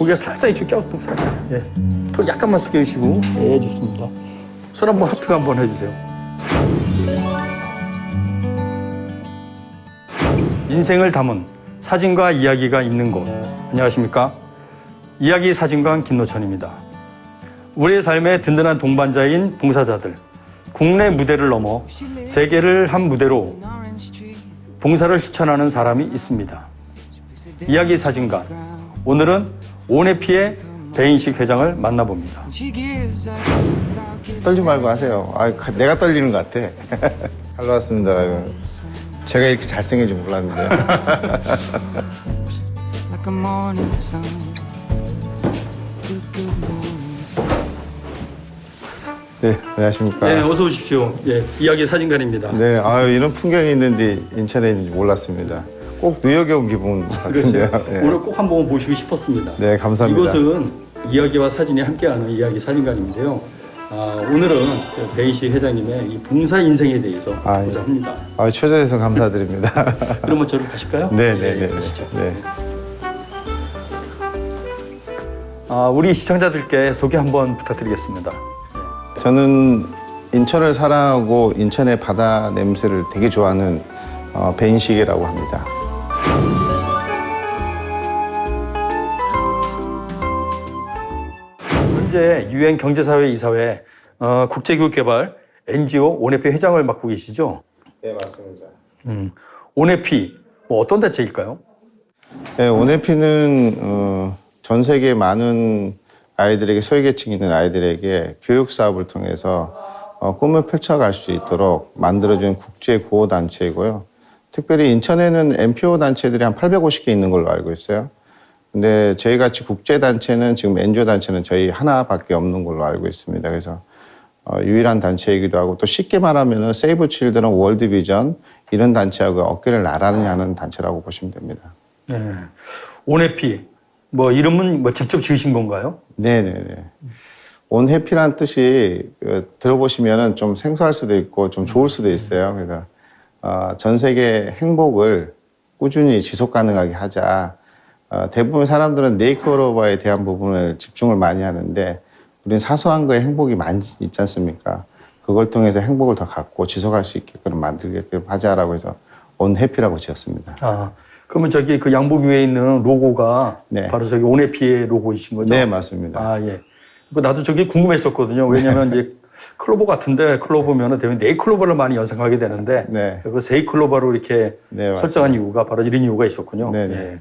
고개 살짝 이쪽 껴, 살짝. 예. 턱 약간만 숙여주시고. 예, 좋습니다. 손 한번 하트 한번 해주세요. 인생을 담은 사진과 이야기가 있는 곳. 안녕하십니까? 이야기 사진관 김노천입니다. 우리의 삶의 든든한 동반자인 봉사자들. 국내 무대를 넘어 세계를 한 무대로 봉사를 실천하는 사람이 있습니다. 이야기 사진관. 오늘은 오네피의 배인식 회장을 만나봅니다. 떨지 말고 하세요. 아, 가- 내가 떨리는 것 같아. 잘 나왔습니다. 제가 이렇게 잘생긴 줄 몰랐는데. 네, 안녕하십니까. 네, 어서 오십시오. 예, 이야기 사진관입니다. 네, 아유, 이런 풍경이 있는데 인천에 있는지 몰랐습니다. 꼭 뉴욕에 온 기분 같은데요. 그렇죠. 네. 오늘 꼭 한번 보시고 싶었습니다. 네, 감사합니다. 이곳은 이야기와 사진이 함께하는 이야기 사진관인데요. 아, 오늘은 그 배인식 회장님의 이 봉사 인생에 대해서 아, 보자 예. 합니다. 아, 초대해서 감사드립니다. 그러면 저를 가실까요? 네, 네, 네. 가시죠. 네. 아, 우리 시청자들께 소개 한번 부탁드리겠습니다. 저는 인천을 사랑하고 인천의 바다 냄새를 되게 좋아하는 어, 배인식이라고 합니다. 현재 유엔 경제사회 이사회 어, 국제교육개발 NGO 오네피 회장을 맡고 계시죠? 네, 맞습니다. 음, 오네피 뭐 어떤 단체일까요? 네, 오네피는 어, 전 세계 많은 아이들에게 소외계층 있는 아이들에게 교육 사업을 통해서 어, 꿈을 펼쳐갈 수 있도록 만들어준 국제 구호 단체이고요. 특별히 인천에는 NPO 단체들이 한 850개 있는 걸로 알고 있어요. 근데 저희 같이 국제 단체는 지금 NGO 단체는 저희 하나밖에 없는 걸로 알고 있습니다. 그래서 어, 유일한 단체이기도 하고 또 쉽게 말하면은 세이브 칠드런 월드 비전 이런 단체하고 어깨를 나란히 하는 단체라고 보시면 됩니다. 네. 오네피 뭐 이름은 뭐 직접 지으신 건가요? 네 네 네. 온 해피란 뜻이 그, 들어보시면은 좀 생소할 수도 있고 좀 좋을 수도 있어요. 그래서 어, 전 세계 행복을 꾸준히 지속 가능하게 하자. 어, 대부분 사람들은 네이크로버에 대한 부분을 집중을 많이 하는데 우리는 사소한 거에 행복이 많이 있지 않습니까? 그걸 통해서 행복을 더 갖고 지속할 수 있게끔 만들게끔 하자라고 해서 온 해피라고 지었습니다. 아 그러면 저기 그 양복 위에 있는 로고가 네. 바로 저기 오네피의 로고이신 거죠? 네, 맞습니다. 아 예. 그 나도 저게 궁금했었거든요. 왜냐면 이제 클로버 같은데 클로버면은 대부분 네이 클로버를 많이 연상하게 되는데 네. 그 세이 클로버로 이렇게 네. 설정한 이유가 바로 이런 이유가 있었군요. 네 네. 예.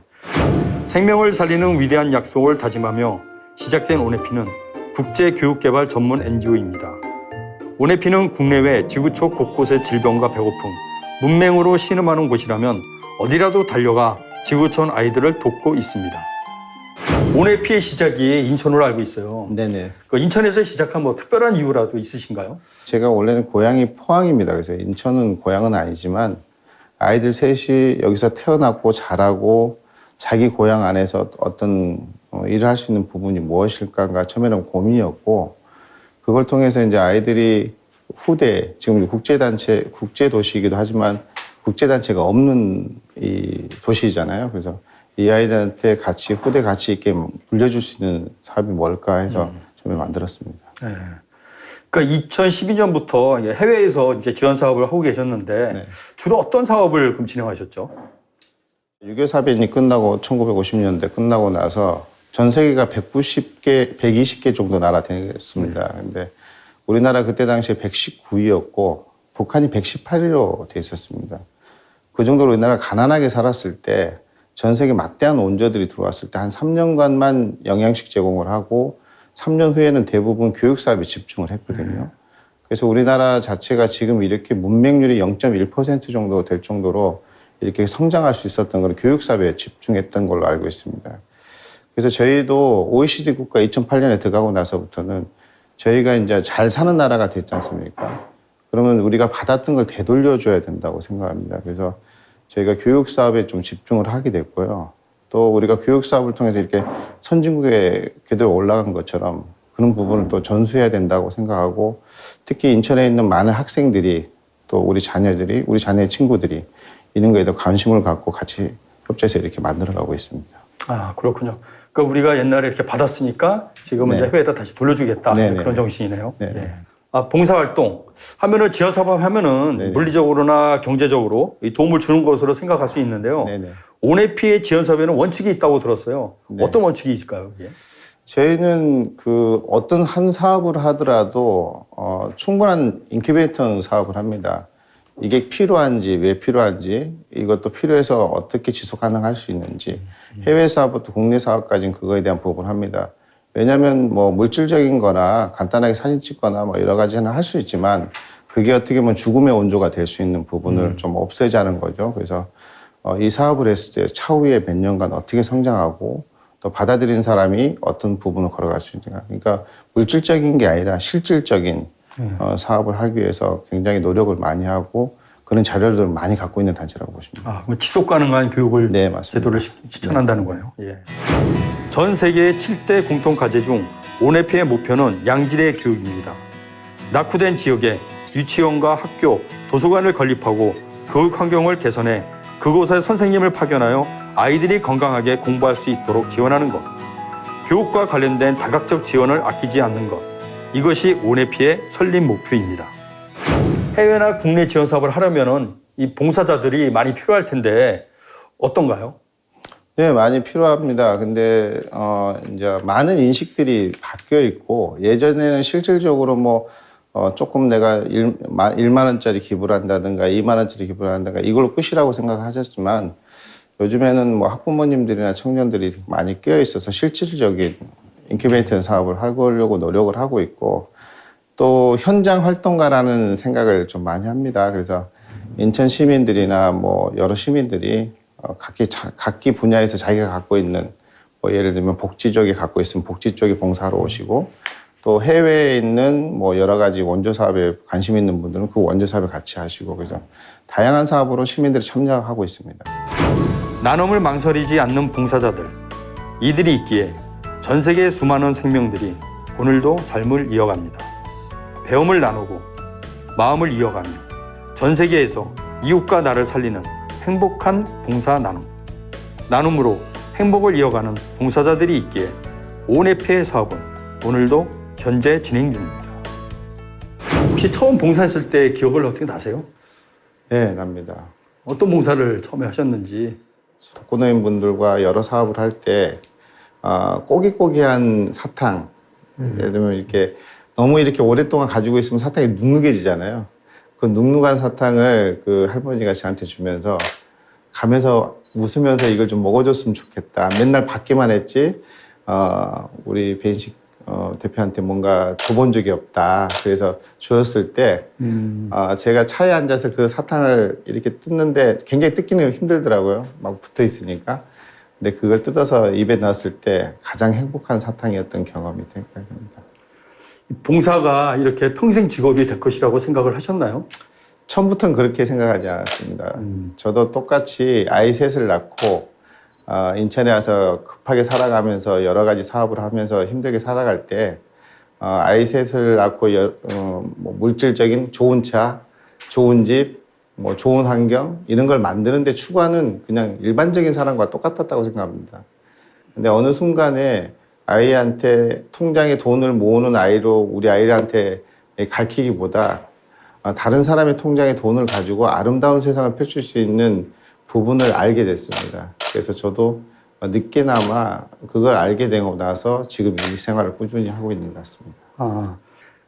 생명을 살리는 위대한 약속을 다짐하며 시작된 오네피는 국제 교육 개발 전문 NGO입니다. 오네피는 국내외 지구촌 곳곳의 질병과 배고픔, 문맹으로 신음하는 곳이라면 어디라도 달려가 지구촌 아이들을 돕고 있습니다. 오네피의 시작이 인천으로 알고 있어요. 네네. 그 인천에서 시작한 뭐 특별한 이유라도 있으신가요? 제가 원래는 고향이 포항입니다. 그래서 인천은 고향은 아니지만 아이들 셋이 여기서 태어났고 자라고 자기 고향 안에서 어떤 어, 일을 할 수 있는 부분이 무엇일까가 처음에는 고민이었고 그걸 통해서 이제 아이들이 후대 지금 국제단체 국제도시이기도 하지만 국제단체가 없는 이 도시잖아요. 그래서 이 아이들한테 같이 후대 가치 있게 물려줄 수 있는 사업이 뭘까 해서 처음에 만들었습니다. 네. 그러니까 2012년부터 해외에서 이제 지원 사업을 하고 계셨는데 네. 주로 어떤 사업을 그럼 진행하셨죠? 유교 사변이 끝나고 1950년대 끝나고 나서 전 세계가 190개, 120개 정도 나라 되겠습니다. 근데 우리나라 그때 당시에 119위였고 북한이 118위로 돼 있었습니다. 그 정도로 우리나라가 가난하게 살았을 때 전 세계 막대한 원조들이 들어왔을 때 한 3년간만 영양식 제공을 하고 3년 후에는 대부분 교육 사업에 집중을 했거든요. 그래서 우리나라 자체가 지금 이렇게 문맹률이 0.1% 정도 될 정도로 이렇게 성장할 수 있었던 건 교육 사업에 집중했던 걸로 알고 있습니다. 그래서 저희도 OECD 국가 2008년에 들어가고 나서부터는 저희가 이제 잘 사는 나라가 됐지 않습니까? 그러면 우리가 받았던 걸 되돌려줘야 된다고 생각합니다. 그래서 저희가 교육 사업에 좀 집중을 하게 됐고요. 또 우리가 교육 사업을 통해서 이렇게 선진국에 그대로 올라간 것처럼 그런 부분을 또 전수해야 된다고 생각하고 특히 인천에 있는 많은 학생들이 또 우리 자녀들이 우리 자녀의 친구들이 이런 거에 더 관심을 갖고 같이 협조해서 이렇게 만들어가고 있습니다. 아 그렇군요. 그 그러니까 우리가 옛날에 이렇게 받았으니까 지금은 네. 이제 해외에다 다시 돌려주겠다 네네. 그런 정신이네요. 네. 예. 아, 봉사활동 하면은 지원사업 하면은 네네. 물리적으로나 경제적으로 이 도움을 주는 것으로 생각할 수 있는데요. 네네. 온해피의 지원사업에는 원칙이 있다고 들었어요. 네. 어떤 원칙이 있을까요? 예. 저희는 그 어떤 한 사업을 하더라도 어, 충분한 인큐베이터 사업을 합니다. 이게 필요한지 왜 필요한지 이것도 필요해서 어떻게 지속 가능할 수 있는지 해외 사업부터 국내 사업까지는 그거에 대한 부분을 합니다. 왜냐하면 뭐 물질적인 거나 간단하게 사진 찍거나 뭐 여러 가지는 할 수 있지만 그게 어떻게 보면 죽음의 원조가 될 수 있는 부분을 좀 없애자는 거죠. 그래서 어, 이 사업을 했을 때 차후에 몇 년간 어떻게 성장하고 또 받아들인 사람이 어떤 부분을 걸어갈 수 있는가. 그러니까 물질적인 게 아니라 실질적인 어, 사업을 하기 위해서 굉장히 노력을 많이 하고 그런 자료들을 많이 갖고 있는 단체라고 보시면 됩니다. 아, 그럼 지속 가능한 교육을 네, 맞습니다. 제도를 시- 실천한다는 거네요. 예. 전 세계의 7대 공통 과제 중 온해피의 목표는 양질의 교육입니다. 낙후된 지역에 유치원과 학교, 도서관을 건립하고 교육 환경을 개선해 그곳에 선생님을 파견하여 아이들이 건강하게 공부할 수 있도록 지원하는 것. 교육과 관련된 다각적 지원을 아끼지 않는 것. 이것이 온해피의 설립 목표입니다. 해외나 국내 지원 사업을 하려면은 이 봉사자들이 많이 필요할 텐데 어떤가요? 네, 많이 필요합니다. 근데 어 이제 많은 인식들이 바뀌어 있고 예전에는 실질적으로 뭐 어, 조금 내가 1, 1만 원짜리 기부를 한다든가 2만 원짜리 기부를 한다든가 이걸로 끝이라고 생각하셨지만 요즘에는 뭐 학부모님들이나 청년들이 많이 끼어 있어서 실질적인 인큐베이터 사업을 하려고 노력을 하고 있고 또 현장 활동가라는 생각을 좀 많이 합니다. 그래서 인천 시민들이나 뭐 여러 시민들이 어, 각기 자, 각기 분야에서 자기가 갖고 있는 뭐 예를 들면 복지 쪽에 갖고 있으면 복지 쪽에 봉사하러 오시고 또 해외에 있는 뭐 여러 가지 원조 사업에 관심 있는 분들은 그 원조 사업에 같이 하시고 그래서 다양한 사업으로 시민들이 참여하고 있습니다. 나눔을 망설이지 않는 봉사자들. 이들이 있기에 전 세계의 수많은 생명들이 오늘도 삶을 이어갑니다. 배움을 나누고 마음을 이어가며 전 세계에서 이웃과 나를 살리는 행복한 봉사 나눔. 나눔으로 행복을 이어가는 봉사자들이 있기에 온해피의 사업은 오늘도 현재 진행 중입니다. 혹시 처음 봉사했을 때 기억을 어떻게 나세요? 네, 납니다. 어떤 봉사를 처음에 하셨는지 독거노인 분들과 여러 사업을 할때 어, 꼬깃꼬깃한 사탕 예를 들면 이렇게 너무 이렇게 오랫동안 가지고 있으면 사탕이 눅눅해지잖아요. 그 눅눅한 사탕을 그 할머니가 저한테 주면서 가면서 웃으면서 이걸 좀 먹어줬으면 좋겠다. 맨날 받기만 했지. 어, 우리 배인식 어, 대표한테 뭔가 줘본 적이 없다. 그래서 주었을 때 아, 제가 차에 앉아서 그 사탕을 이렇게 뜯는데 굉장히 뜯기는 힘들더라고요. 막 붙어 있으니까. 근데 그걸 뜯어서 입에 넣었을 때 가장 행복한 사탕이었던 경험이 생각납니다. 봉사가 이렇게 평생 직업이 될 것이라고 생각을 하셨나요? 처음부터는 그렇게 생각하지 않았습니다. 저도 똑같이 아이 셋을 낳고 아, 인천에 와서 급하게 살아가면서 여러 가지 사업을 하면서 힘들게 살아갈 때 어, 아이 셋을 낳고 여- 어, 뭐 물질적인 좋은 차, 좋은 집, 뭐 좋은 환경 이런 걸 만드는데 추구하는 그냥 일반적인 사람과 똑같았다고 생각합니다. 근데 어느 순간에 아이한테 통장에 돈을 모으는 아이로 우리 아이한테 가르치기보다 아, 다른 사람의 통장에 돈을 가지고 아름다운 세상을 펼칠 수 있는 부분을 알게 됐습니다. 그래서 저도 늦게나마 그걸 알게 되고 나서 지금 이 생활을 꾸준히 하고 있는 것 같습니다. 아,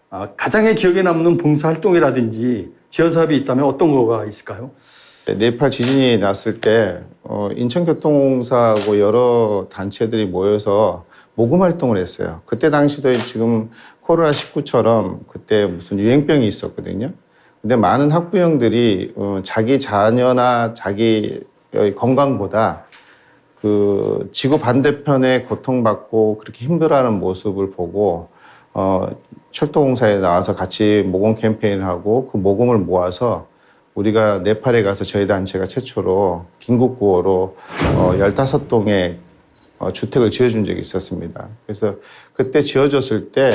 아, 가장의 기억에 남는 봉사 활동이라든지 지원 사업이 있다면 어떤 거가 있을까요? 네팔 지진이 났을 때 어, 인천교통공사하고 여러 단체들이 모여서 모금 활동을 했어요. 그때 당시도 지금 코로나 19처럼 그때 무슨 유행병이 있었거든요. 근데 많은 학부형들이 어, 자기 자녀나 자기 의 건강보다 그 지구 반대편에 고통받고 그렇게 힘들어하는 모습을 보고 어, 철도공사에 나와서 같이 모금 캠페인을 하고 그 모금을 모아서 우리가 네팔에 가서 저희 단체가 최초로 긴급 구호로 어, 15동의 어, 주택을 지어준 적이 있었습니다. 그래서 그때 지어줬을 때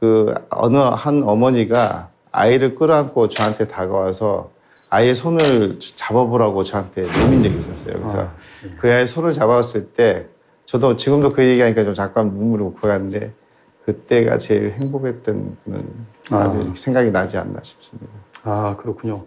그 어느 한 어머니가 아이를 끌어안고 저한테 다가와서 아이의 손을 잡아보라고 저한테 내민 적이 있었어요. 그래서 아, 그 아이의 손을 잡았을 때 저도 지금도 그 얘기하니까 좀 잠깐 눈물이 고가는데 그때가 제일 행복했던 그런 아. 생각이 나지 않나 싶습니다. 아 그렇군요.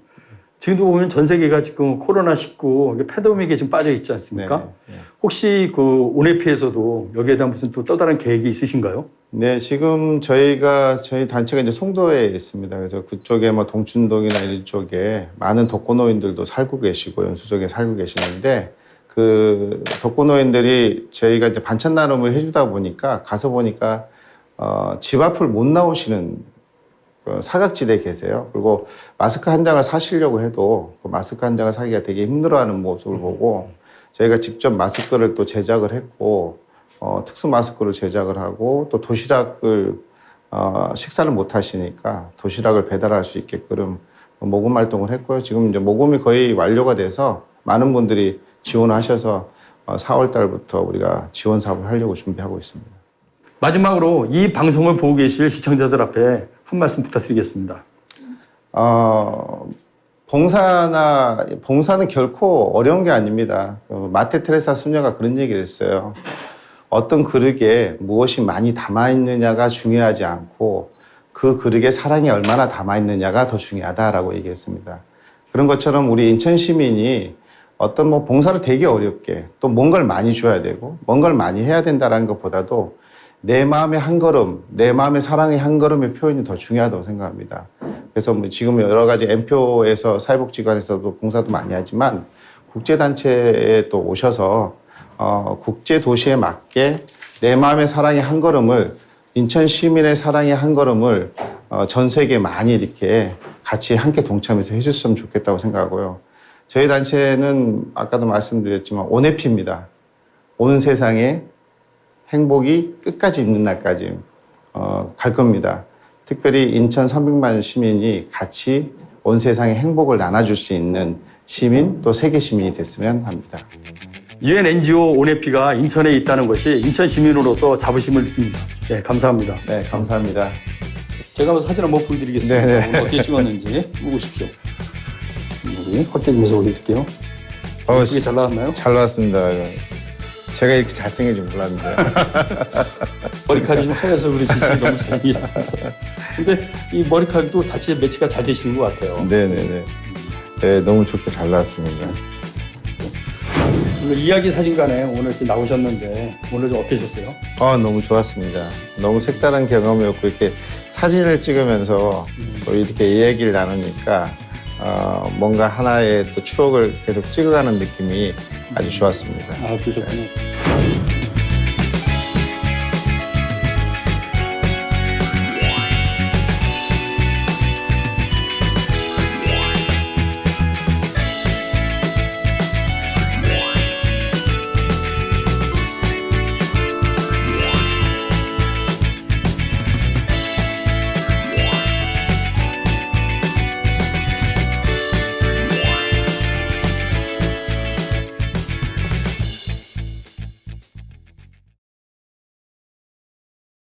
지금도 보면 전 세계가 지금 코로나 19 패더믹에 지금 빠져 있지 않습니까? 네, 네. 혹시 그 오네피에서도 여기에 대한 무슨 또 또 다른 계획이 있으신가요? 네, 지금 저희가 저희 단체가 이제 송도에 있습니다. 그래서 그쪽에 뭐 동춘동이나 이쪽에 많은 독거노인들도 살고 계시고 연수족에 살고 계시는데 그 독거노인들이 저희가 이제 반찬 나눔을 해주다 보니까 가서 보니까 어, 집 앞을 못 나오시는 그 사각지대에 계세요. 그리고 마스크 한 장을 사시려고 해도 그 마스크 한 장을 사기가 되게 힘들어하는 모습을 보고 저희가 직접 마스크를 또 제작을 했고 어, 특수 마스크를 제작을 하고 또 도시락을 어, 식사를 못 하시니까 도시락을 배달할 수 있게끔 모금 활동을 했고요. 지금 이제 모금이 거의 완료가 돼서 많은 분들이 지원하셔서 어, 4월 달부터 우리가 지원 사업을 하려고 준비하고 있습니다. 마지막으로 이 방송을 보고 계실 시청자들 앞에 한 말씀 부탁드리겠습니다. 어, 봉사나 봉사는 결코 어려운 게 아닙니다. 어, 마테 테레사 수녀가 그런 얘기를 했어요. 어떤 그릇에 무엇이 많이 담아 있느냐가 중요하지 않고 그 그릇에 사랑이 얼마나 담아 있느냐가 더 중요하다라고 얘기했습니다. 그런 것처럼 우리 인천 시민이 어떤 뭐 봉사를 되게 어렵게 또 뭔가를 많이 줘야 되고 뭔가를 많이 해야 된다라는 것보다도 내 마음의 한 걸음, 내 마음의 사랑의 한 걸음의 표현이 더 중요하다고 생각합니다. 그래서 뭐 지금 여러 가지 엠표에서 사회복지관에서도 봉사도 많이 하지만 국제단체에 또 오셔서 어, 국제 도시에 맞게 내 마음의 사랑의 한 걸음을 인천 시민의 사랑의 한 걸음을 어, 전 세계에 많이 이렇게 같이 함께 동참해서 해줬으면 좋겠다고 생각하고요. 저희 단체는 아까도 말씀드렸지만 온해피입니다. 온 세상에 행복이 끝까지 있는 날까지 어, 갈 겁니다. 특별히 인천 300만 시민이 같이 온 세상에 행복을 나눠줄 수 있는 시민 또 세계 시민이 됐으면 합니다. 유엔 NGO 오네피가 인천에 있다는 것이 인천 시민으로서 자부심을 느낍니다. 네, 감사합니다. 네, 감사합니다. 제가 한번 사진 한번 보여드리겠습니다. 네네. 오늘 어떻게 찍었는지 보십시오. 여기 확대 좀해서 올릴게요. 어, 예쁘게 잘 나왔나요? 잘 나왔습니다. 제가 이렇게 잘생긴 줄 몰랐는데. 머리카락이 좀 하얘서 그렇지 지금 너무 잘생겼습니다. 근데 이 머리카락도 같이 매치가 잘 되시는 것 같아요. 네네네. 네, 너무 좋게 잘 나왔습니다. 오늘 이야기 사진관에 오늘 이렇게 나오셨는데 오늘 좀 어떠셨어요? 아, 너무 좋았습니다. 너무 색다른 경험이었고, 이렇게 사진을 찍으면서 또 이렇게 이야기를 나누니까, 어, 뭔가 하나의 또 추억을 계속 찍어가는 느낌이 아주 좋았습니다. 아 그러셨군요.